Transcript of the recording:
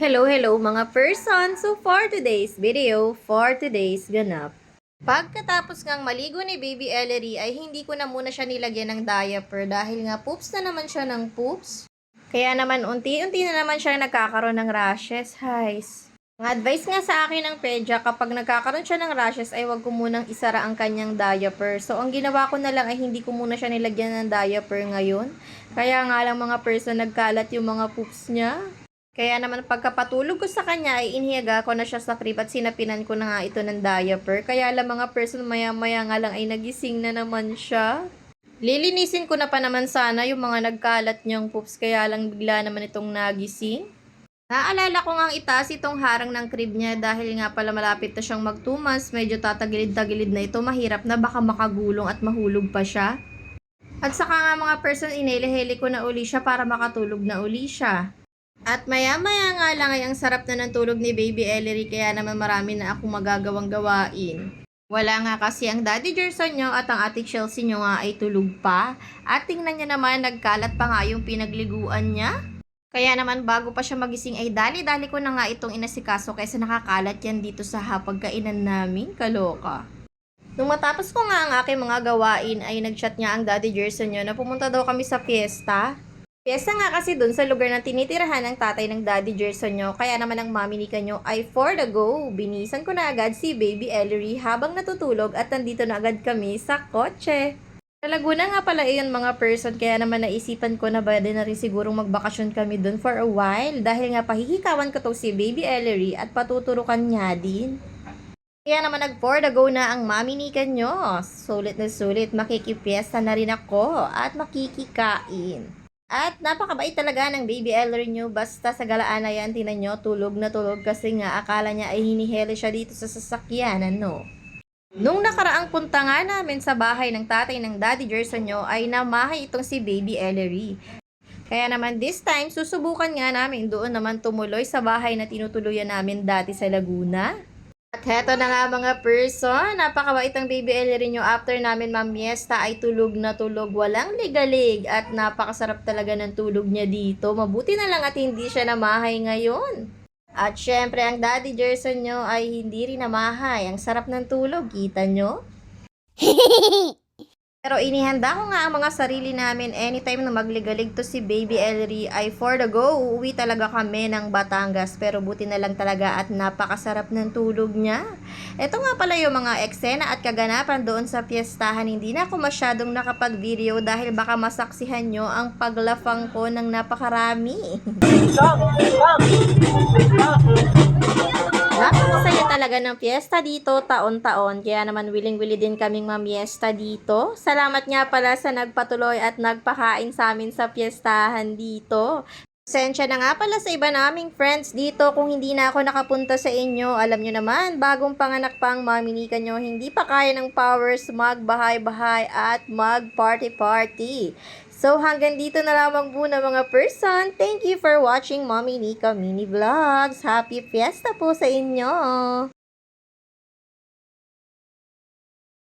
Hello, hello mga person! So for today's video, for today's ganap. Pagkatapos ngang maligo ni Baby Ellery ay hindi ko na muna siya nilagyan ng diaper dahil nga poops na naman siya ng poops. Kaya naman unti-unti na naman siya nagkakaroon ng rashes, guys. Ang advice nga sa akin ng pedya, kapag nagkakaroon siya ng rashes ay wag ko munang isara ang kanyang diaper. So ang ginawa ko na lang ay hindi ko muna siya nilagyan ng diaper ngayon. Kaya nga lang mga person nagkalat yung mga poops niya. Kaya naman pagkapatulog ko sa kanya ay inihiyaga ko na siya sa crib at sinapinan ko na nga ito ng diaper. Kaya lang mga person maya maya nga lang ay nagising na naman siya. Lilinisin ko na pa naman sana yung mga nagkalat niyang poops kaya lang bigla naman itong nagising. Naalala ko nga itaas itong harang ng crib niya dahil nga pala malapit na siyang magtumas, medyo tatagilid-tagilid na ito, mahirap na baka makagulong at mahulog pa siya. At saka nga mga person, inelehele ko na uli siya para makatulog na uli siya. At maya-maya nga lang ay ang sarap na ng tulog ni Baby Ellery kaya naman marami na akong magagawang gawain. Wala nga kasi ang Daddy Gerson nyo at ang Ate Chelsea nyo nga ay tulog pa. At tingnan nyo naman, nagkalat pa nga yung pinagliguan niya. Kaya naman bago pa siya magising ay dali-dali ko na nga itong inasikaso kaysa nakakalat yan dito sa hapagkainan namin. Kaloka. Nung matapos ko nga ang aking mga gawain ay nagchat niya ang Daddy Gerson nyo na pumunta daw kami sa fiesta. Fiesta nga kasi dun sa lugar na tinitirahan ng tatay ng Daddy Gerson nyo, kaya naman ang mami ni kanyo ay for the go. Binisan ko na agad si Baby Ellery habang natutulog at nandito na agad kami sa kotse. Sa Laguna nga pala iyon mga person, kaya naman naisipan ko na ba din na rin sigurong magbakasyon kami dun for a while dahil nga pahihikawan ko to si Baby Ellery at patuturukan niya din. Kaya naman nag for the go na ang mami ni kanyo. Sulit na sulit, makikipiesta na rin ako at makikikain. At napakabait talaga ng baby Ellery nyo. Basta sa galaan na yan, tinan nyo, tulog na tulog kasi nga akala niya ay hinihele siya dito sa sasakyan, ano. Nung nakaraang punta nga namin sa bahay ng tatay ng daddy Gerson nyo, ay namahay itong si baby Ellery. Kaya naman this time, susubukan nga namin doon naman tumuloy sa bahay na tinutuluyan namin dati sa Laguna. At heto na nga mga person, napakabait ang baby Ellery nyo after namin mamiesta ay tulog na tulog, walang ligalig at napakasarap talaga ng tulog niya dito. Mabuti na lang at hindi siya namahay ngayon. At syempre ang daddy Gerson nyo ay hindi rin namahay. Ang sarap ng tulog, kita nyo? Pero inihanda ko nga ang mga sarili namin anytime na magligalig to si Baby Ellery ay for the go. Uuwi talaga kami ng Batangas pero buti na lang talaga at napakasarap ng tulog niya. Ito nga pala yung mga eksena at kaganapan doon sa piyestahan. Hindi na ako masyadong nakapag-video dahil baka masaksihan nyo ang paglafang ko ng napakarami. Talaga ng piyesta dito taon-taon. Kaya naman willing-willing din kaming mamiesta dito. Salamat nga pala sa nagpatuloy at nagpakain sa amin sa piyestahan dito. Sensya na nga pala sa iba naming friends dito kung hindi na ako nakapunta sa inyo. Alam nyo naman, bagong panganak pa ang maminikan nyo, hindi pa kaya ng powers magbahay-bahay at mag-party-party. So hanggang dito na lamang muna mga person. Thank you for watching Mommy Nika Mini Vlogs. Happy Fiesta po sa inyo!